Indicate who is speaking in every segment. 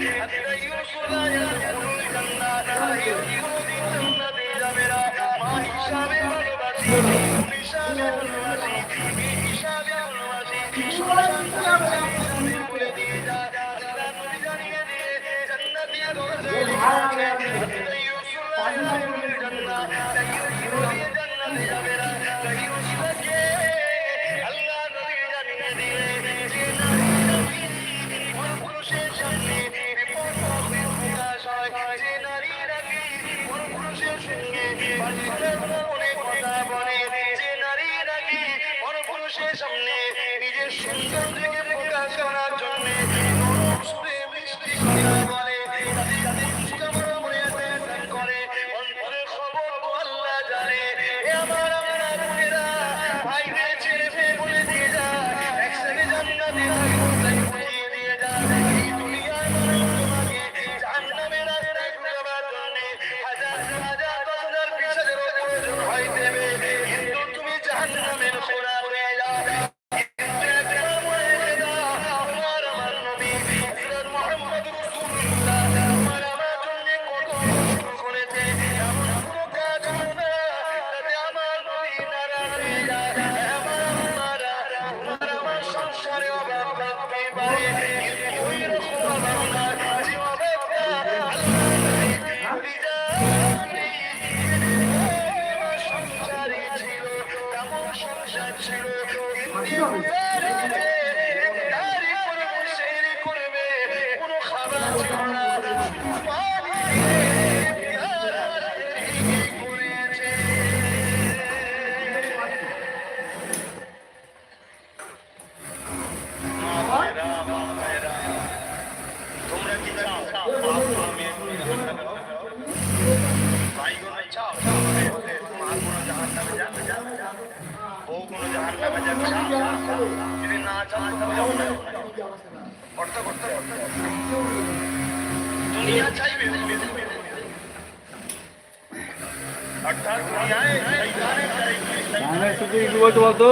Speaker 1: At kayo. ঠিক আছে যাবে না যদি না চান তবে যাব না করতে করতে করতে দুনিয়া চাইবে অর্থাৎ দুনিয়ায় সেইখানে চাইবে
Speaker 2: শুধু বলতো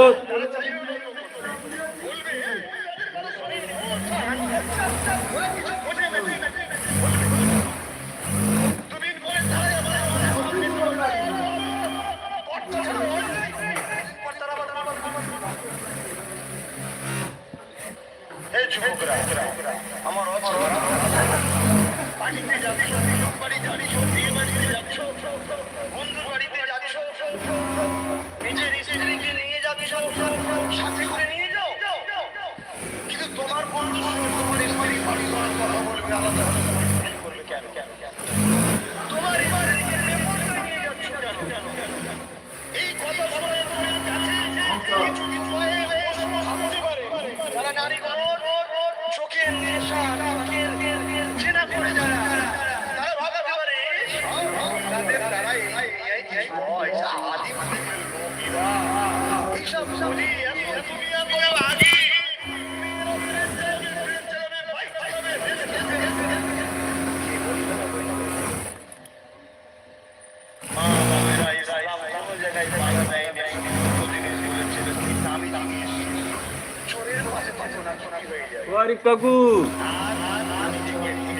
Speaker 2: ওয়ারিক কাকু।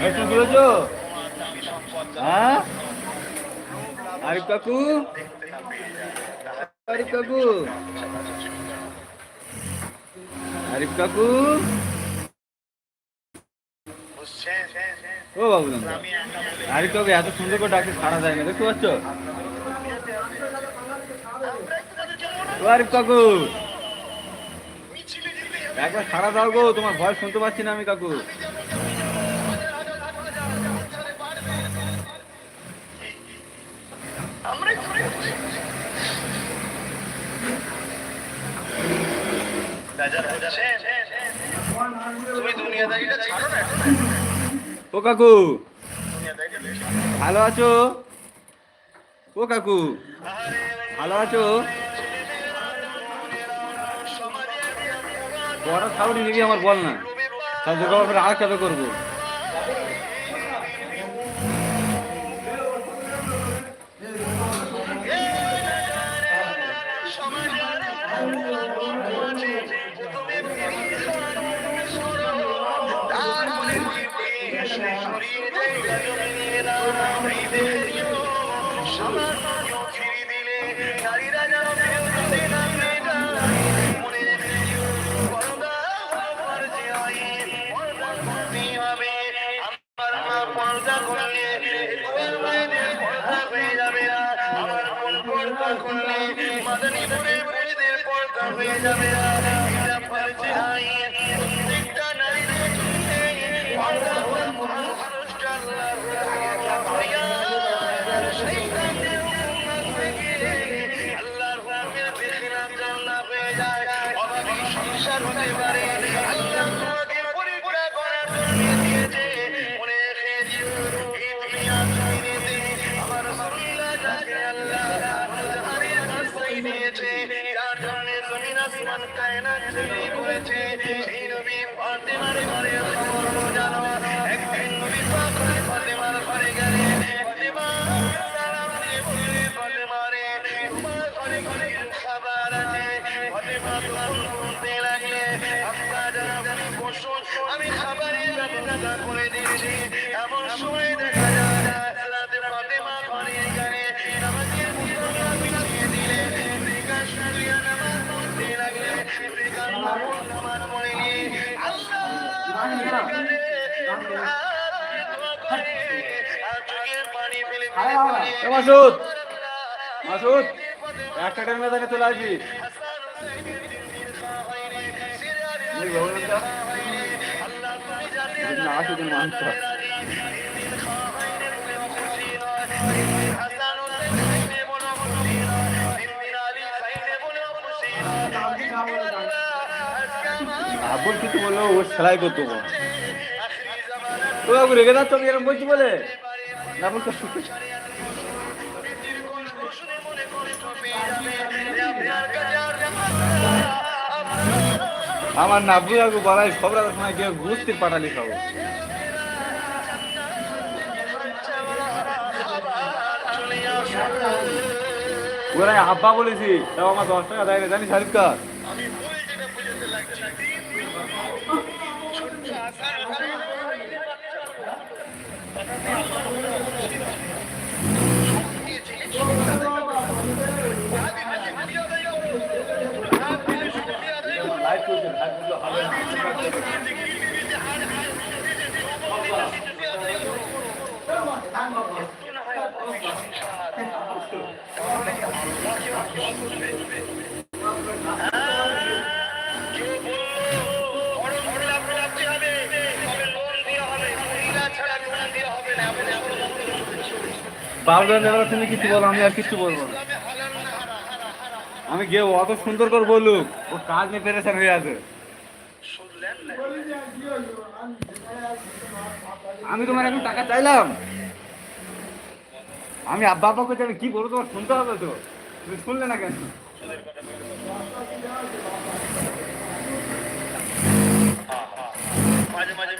Speaker 2: একটু বলেছ হ্যাঁ? আরিফ কাকু? আরিফ কাকু। আরিফ কাকু। ও বাবু আরিফ কাকু, এত সুন্দর করে ডাকে সারা যায় না, দেখতে পাচ্ছ? আরিফ কাকু। একবার সারা দাও গো, তোমার ভয় শুনতে পাচ্ছি না আমি কাকু। ও কাকু। ভালো আছো? ও কাকু। ভালো আছো? বড় খাওয়ানি নিবি, আমার বল না। তাহলে তোকে আরেকটা করব। Jamaica. মাসুদ মাসুদ একটা টাইম মেদানে চলে আসবি না আসে দিন মানুষটা আব্বুল কিছু বলল ও সেলাই করতে। আমি এরকম বলছি বলে? না বলতো আমার নাব্বু কাকু বলাই সব রাতের সময় গিয়ে গুস্তির পাটালি খাব। ওরা আব্বা বলেছি, তাও আমার দশ টাকা দেয় না, জানিস শারিফ কার?
Speaker 1: আমি ほらほ
Speaker 2: らほらほらほら。পাউডার তুমি কিছু বলো আমি আর কিছু বলব না। আমি গিয়ে অত সুন্দর করে বলুক ও কাজ নিয়ে পেরেছেন হয়ে আছে। আমি তোমার এখন টাকা চাইলাম। আমি আব্বা আব্বা করছি আমি কি বলব তোমার শুনতে হবে তো। তুমি শুনলে না কেন? মাঝে মাঝে